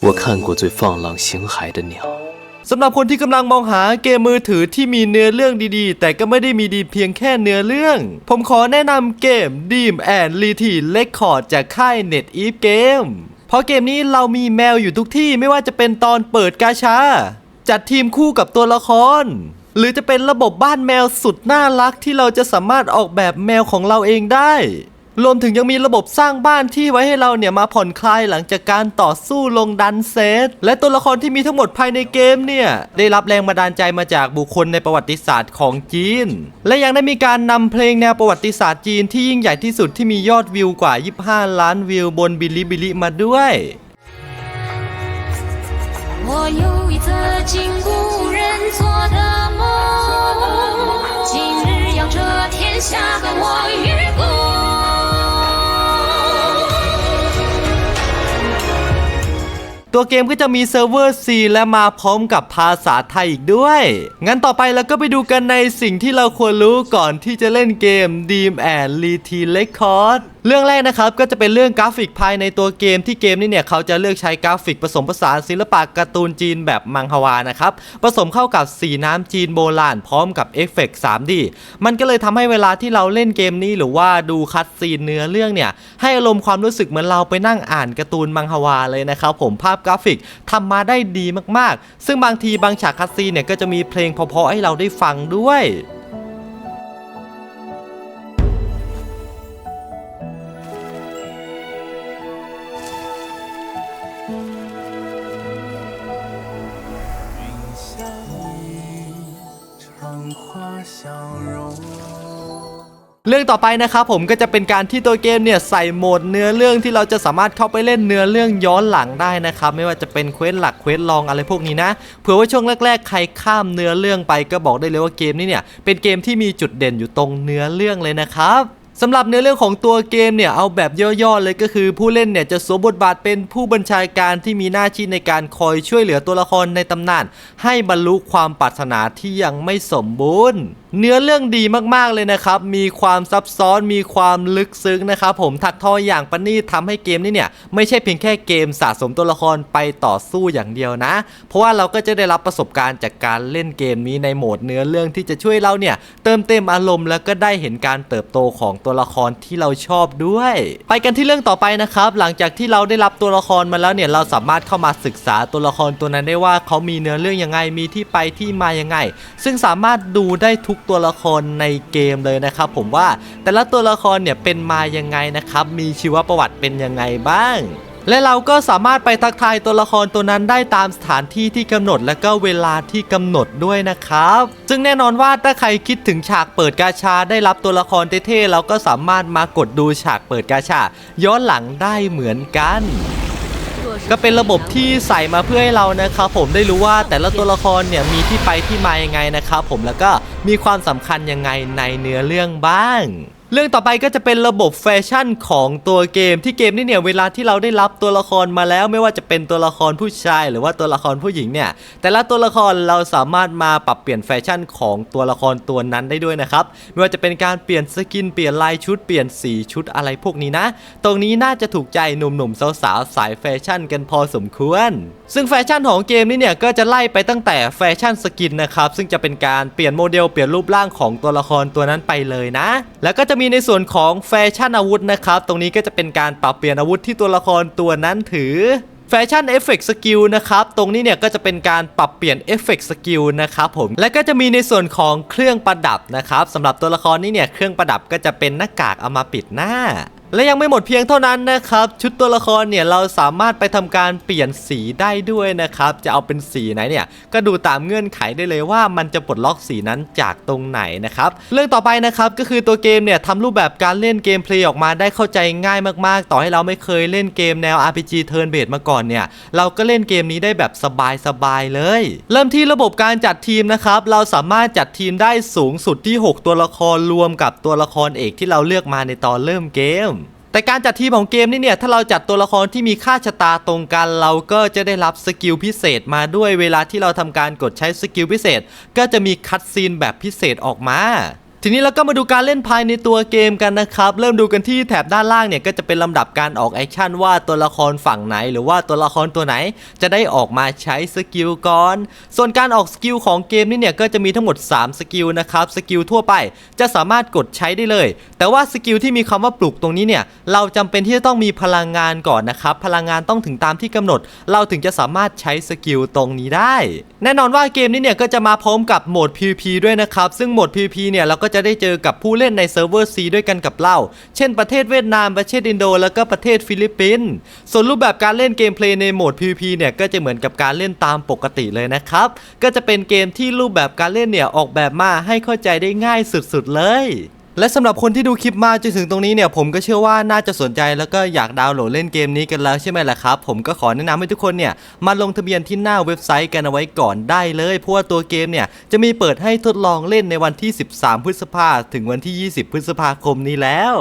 我看过最放浪形骸的鸟。 สำหรับคนที่กำลังมองหาเกมมือถือที่มีเนื้อเรื่องดีๆ แต่ก็ไม่ได้มีดีเพียงแค่เนื้อเรื่อง ผมขอแนะนำเกม Dream and r e t i Record จากค่าย Net Eve Game เพราะเกมนี้เรามีแมวอยู่ทุกที่ไม่ว่าจะเป็นตอนเปิดกาชา จัดทีมคู่กับตัวละคร หรือจะเป็นระบบบ้านแมวสุดน่ารักที่เราจะสามารถออกแบบแมวของเราเองได้ รวมถึงยังมีระบบสร้างบ้านที่ไว้ให้เราเนี่ยมาผ่อนคลายหลังจากการต่อสู้ลงดันเซต และตัวละครที่มีทั้งหมดภายในเกมเนี่ย ได้รับแรงบันดาลใจมาจากบุคคลในประวัติศาสตร์ของจีน และยังได้มีการนำเพลงแนวประวัติศาสตร์จีนที่ยิ่งใหญ่ที่สุดที่มียอดวิวกว่า 25 ล้านวิวบนบิลิบิลิมาด้วย 我有一则经古人做的梦，今日要这天下和我与共。 ตัวเกมก็จะมีเซิร์ฟเวอร์ C และมาพร้อมกับภาษาไทยอีกด้วย งั้นต่อไปเราก็ไปดูกันในสิ่งที่เราควรรู้ก่อนที่จะเล่นเกม Dream and r e t i Record เรื่องแรกนะครับก็จะเป็นเรื่องกราฟิกภายในตัวเกมที่เกมนี้เนี่ยเขาจะเลือกใช้กราฟิกผสมผสานศิลปะการ์ตูนจีนแบบมังฮวานะครับผสมเข้ากับสีน้ำจีนโบราณพร้อมกับเอฟเฟกต์ 3D มันก็เลยทำให้เวลาที่เราเล่นเกมนี้หรือว่าดูคัดซีนเนื้อเรื่องเนี่ยให้อารมณ์ความรู้สึกเหมือนเราไปนั่งอ่านการ์ตูนมังฮวาเลยนะครับผมภาพกราฟิกทำมาได้ดีมากๆ ซึ่งบางทีบางฉากคัดซีนเนี่ยก็จะมีเพลงเพราะๆให้เราได้ฟังด้วย 笑容。เรื่องต่อไปนะครับผมก็จะเป็นการที่ตัวเกมเนี่ยใส่โหมดเนื้อเรื่องที่เราจะสามารถเข้าไปเล่นเนื้อเรื่องย้อนหลังได้นะครับไม่ว่าจะเป็นเควสหลักเควสลองอะไรพวกนี้นะเผื่อว่าช่วงแรก ๆ ใครข้ามเนื้อเรื่องไปก็บอกได้เลยว่าเกมนี้เนี่ยเป็นเกมที่มีจุดเด่นอยู่ตรงเนื้อเรื่องเลยนะครับสำหรับเนื้อเรื่องของตัวเกมเนี่ยเอาแบบย่อๆเลยก็คือผู้เล่นเนี่ยจะสวมบทบาทเป็นผู้บัญชาการที่มีหน้าที่ในการคอยช่วยเหลือตัวละครในตำนาน ให้บรรลุความปรารถนาที่ยังไม่สมบูรณ์ เนื้อเรื่องดีมากๆเลยนะครับ มีความซับซ้อน มีความลึกซึ้งนะครับผมถักทออย่างประณีตทำให้เกมนี้เนี่ย ไม่ใช่เพียงแค่เกมสะสมตัวละครไปต่อสู้อย่างเดียวนะ เพราะว่าเราก็จะได้รับประสบการณ์จากการเล่นเกมนี้ในโหมดเนื้อเรื่องที่จะช่วยเราเนี่ย เติมเต็มอารมณ์แล้วก็ได้เห็นการเติบโตของตัวละครที่เราชอบด้วย ไปกันที่เรื่องต่อไปนะครับ หลังจากที่เราได้รับตัวละครมาแล้วเนี่ย เราสามารถเข้ามาศึกษาตัวละครตัวนั้นได้ว่าเขามีเนื้อเรื่องยังไง มีที่ไปที่มายังไง ซึ่งสามารถดูได้ทุกตัวละครในเกมเลยนะครับผมว่าแต่ละตัวละครเนี่ยเป็นมายังไงนะครับมีชีวประวัติเป็นยังไงบ้างและเราก็สามารถไปทักทายตัวละครตัวนั้นได้ตามสถานที่ที่กำหนดและก็เวลาที่กำหนดด้วยนะครับ ซึ่งแน่นอนว่าถ้าใครคิดถึงฉากเปิดกาชาได้รับตัวละครเท่ๆเราก็สามารถมากดดูฉากเปิดกาชาย้อนหลังได้เหมือนกัน ก็เป็นระบบที่ใส่มาเพื่อให้เรานะครับผมได้รู้ว่าแต่ละตัวละครเนี่ยมีที่ไปที่มายังไงนะครับผมแล้วก็มีความสำคัญยังไงในเนื้อเรื่องบ้าง เรื่องต่อไปก็จะเป็นระบบแฟชั่นของตัวเกมที่เกมนี่เนี่ยเวลาที่เราได้รับตัวละครมาแล้วไม่ว่าจะเป็นตัวละครผู้ชาย หรือว่าตัวละครผู้หญิงเนี่ยแต่ละตัวละครเราสามารถมาปรับเปลี่ยนแฟชั่นของตัวละครตัวนั้นได้ด้วยนะครับไม่ว่าจะเป็นการเปลี่ยนสกินเปลี่ยนลายชุดเปลี่ยนสีชุดอะไรพวกนี้นะ ตรงนี้น่าจะถูกใจหนุ่มๆสาวๆสายแฟชั่นกันพอสมควร ซึ่งแฟชั่นของเกมนี้เนี่ยก็จะไล่ไปตั้งแต่แฟชั่นสกินนะครับซึ่งจะเป็นการเปลี่ยนโมเดลเปลี่ยนรูปร่างของตัวละครตัวนั้นไปเลยนะ แล้วก็จะมีในส่วนของแฟชั่นอาวุธนะครับ ตรงนี้ก็จะเป็นการปรับเปลี่ยนอาวุธที่ตัวละครตัวนั้นถือแฟชั่นเอฟเฟกต์สกิลนะครับ ตรงนี้เนี่ยก็จะเป็นการปรับเปลี่ยนเอฟเฟกต์สกิลนะครับผม และก็จะมีในส่วนของเครื่องประดับนะครับสำหรับตัวละครนี้เนี่ยเครื่องประดับก็จะเป็นหน้ากากเอามาปิดหน้า และยังไม่หมดเพียงเท่านั้นนะครับ ชุดตัวละครเนี่ยเราสามารถไปทำการเปลี่ยนสีได้ด้วยนะครับ จะเอาเป็นสีไหนเนี่ยก็ดูตามเงื่อนไขได้เลยว่ามันจะปลดล็อกสีนั้นจากตรงไหนนะครับเรื่องต่อไปนะครับก็คือตัวเกมเนี่ยทำรูปแบบการเล่นเกมเพลย์ออกมาได้เข้าใจง่ายมากๆ ต่อให้เราไม่เคยเล่นเกมแนว RPG Turn Based มาก่อนเนี่ยเราก็เล่นเกมนี้ได้แบบสบายๆเลย เริ่มที่ระบบการจัดทีมนะครับเราสามารถจัดทีมได้สูงสุดที่ 6 ตัวละครรวมกับตัวละครเอกที่เราเลือกมาในตอนเริ่มเกม แต่การจัดทีมของเกมนี่เนี่ย ถ้าเราจัดตัวละครที่มีค่าชะตาตรงกัน เราก็จะได้รับสกิลพิเศษมาด้วยเวลาที่เราทำการกดใช้สกิลพิเศษ ก็จะมีคัดซีนแบบพิเศษออกมา ทีนี้เราก็มาดูการเล่นภายในตัวเกมกันนะครับเริ่มดูกันที่แถบด้านล่างเนี่ยก็จะเป็นลำดับการออกแอคชั่นว่าตัวละครฝั่งไหน หรือว่าตัวละครตัวไหนจะได้ออกมาใช้สกิลก่อน ส่วนการออกสกิลของเกมนี้เนี่ยก็จะมีทั้งหมด 3 สกิลนะครับสกิลทั่วไปจะสามารถกดใช้ได้เลย แต่ว่าสกิลที่มีคำว่าปลุกตรงนี้เนี่ยเราจำเป็นที่จะต้องมีพลังงานก่อนนะครับพลังงานต้องถึงตามที่กำหนด เราถึงจะสามารถใช้สกิลตรงนี้ได้ แน่นอนว่าเกมนี้เนี่ยก็จะมาพร้อมกับโหมด PVP ด้วยนะครับซึ่งโหมด PVP เนี่ยเราก็จะได้เจอกับผู้เล่นในเซิร์ฟเวอร์ซีด้วยกันกับเรา เช่นประเทศเวียดนาม ประเทศอินโด แล้วก็ประเทศฟิลิปปินส์ ส่วนรูปแบบการเล่นเกมเพลย์ในโหมด PVP เนี่ยก็จะเหมือนกับการเล่นตามปกติเลยนะครับ ก็จะเป็นเกมที่รูปแบบการเล่นเนี่ยออกแบบมาให้เข้าใจได้ง่ายสุดๆเลย และสำหรับคนที่ดูคลิปมาจนถึงตรงนี้เนี่ยผมก็เชื่อว่าน่าจะสนใจแล้วก็อยากดาวน์โหลดเล่นเกมนี้กันแล้วใช่ไหมล่ะครับ ผมก็ขอแนะนำให้ทุกคนเนี่ยมาลงทะเบียนที่หน้าเว็บไซต์กันเอาไว้ก่อนได้เลย เพราะว่าตัวเกมเนี่ยจะมีเปิดให้ทดลองเล่นในวันที่ 13 พฤษภาถึงวันที่ 20 พฤษภาคมนี้แล้ว